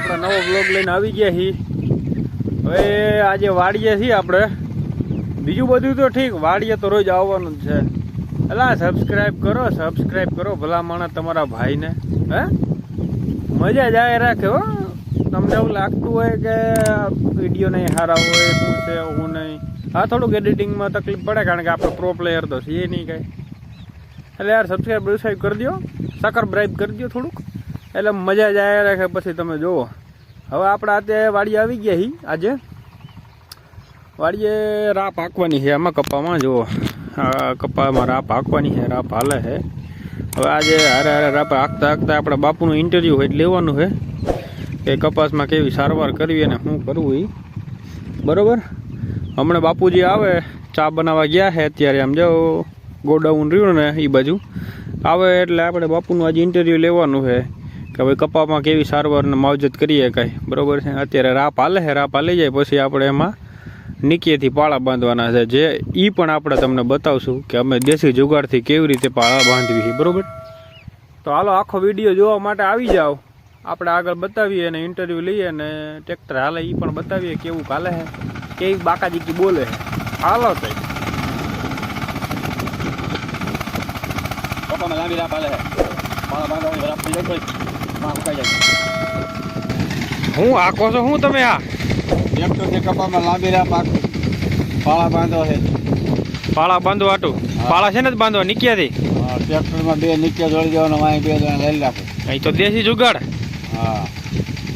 આપણે નવો બ્લોગ લઈને આવી ગયા છીએ. હવે આજે વાડીએ છીએ આપણે. બીજું બધું તો ઠીક, વાડીએ તો રોજ આવવાનું જ છે. એટલે સબસ્ક્રાઈબ કરો સબસ્ક્રાઈબ કરો ભલા માણસ તમારા ભાઈને. હે? મજા જ આવે રાખે હો. તમને એવું લાગતું હોય કે વીડિયો નહીં સારા હોય શું છે હું નહીં. હા, થોડુંક એડિટિંગમાં તકલીફ પડે કારણ કે આપણે પ્રો પ્લેયર તો છીએ નહીં કાંઈ. એટલે યાર સબસ્ક્રાઈબ સબસ્ક્રાઈબ કરી દો સકર બ્રાઇબ કરી દો થોડુંક. એટલે મજા જ આવ્યા રાખે. પછી તમે જુઓ. હવે આપણે અત્યારે વાડી આવી ગયા હી આજે. વાડીએ રા પાકવાની છે આમાં કપ્પામાં જુઓ. કપ્પામાં રા પાકવાની છે રાપ હાલે છે હવે આજે હારે હારે રાપ હાંકતા હાંકતા આપણે બાપુનું ઇન્ટરવ્યૂ હોય લેવાનું છે કે કપાસમાં કેવી સારવાર કરવી અને શું કરવું એ બરાબર? હમણાં બાપુજી આવે, ચા બનાવવા ગયા છે અત્યારે. આમ જો, ગોડાઉન રહ્યું ને એ બાજુ. આવે એટલે આપણે બાપુનું આજે ઇન્ટરવ્યૂ લેવાનું છે કે ભાઈ કપામાં કેવી સારવારને માવજત કરીએ કાંઈ. બરાબર છે? અત્યારે રાપ હાલે છે, રાપ હાલી જાય, પછી આપણે એમાં નીચેથી પાળા બાંધવાના છે. જે એ પણ આપણે તમને બતાવશું કે અમે દેશી જુગાડથી કેવી રીતે પાળા બાંધવી છે, બરાબર? તો હાલો, આખો વીડિયો જોવા માટે આવી જાઓ. આપણે આગળ બતાવીએ અને ઇન્ટરવ્યૂ લઈએ અને ટ્રેક્ટર હાલે એ પણ બતાવીએ કેવું કાલે છે, કેવી બાકાજીકી બોલે છે. હાલો તો. મારા બાંધવાની રાપ થઈ જાય તોય જાય હું આખો છો? હું તમે આ? ટ્રેક્ટરથી કપામાં લાંબી રહ્યા પાક પાળા બાંધો છે. પાળા બાંધો આટું? પાળા છે ને જ બાંધવા નીકળ્યાથી ટ્રેક્ટરમાં બે નીચે જોડી દેવાનો વાય બે જણા લઈ રાખો. અહીં તો દેશી જુગાડ? હા.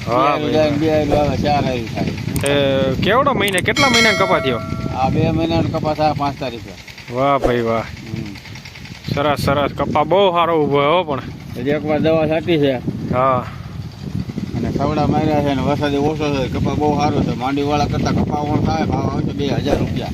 હા બે ચાર આવી થાય. કેવડો મહિને કેટલા મહિના કપા થયો? આ બે મહિના કપા આ પાંચ તારીખે. વાહ ભાઈ વાહ. સરસ સરસ. કપા બહુ સારો ઊભો હો પણ. એક એકવાર દવા છાટી છે. હા. અને ખવડા માર્યા છે અને વરસાદ ઓછો છે કપા બહુ સારો છે માંડી વાળા કરતા કપા ઓણ થાય, ભાવ આવશે બે હજાર રૂપિયા.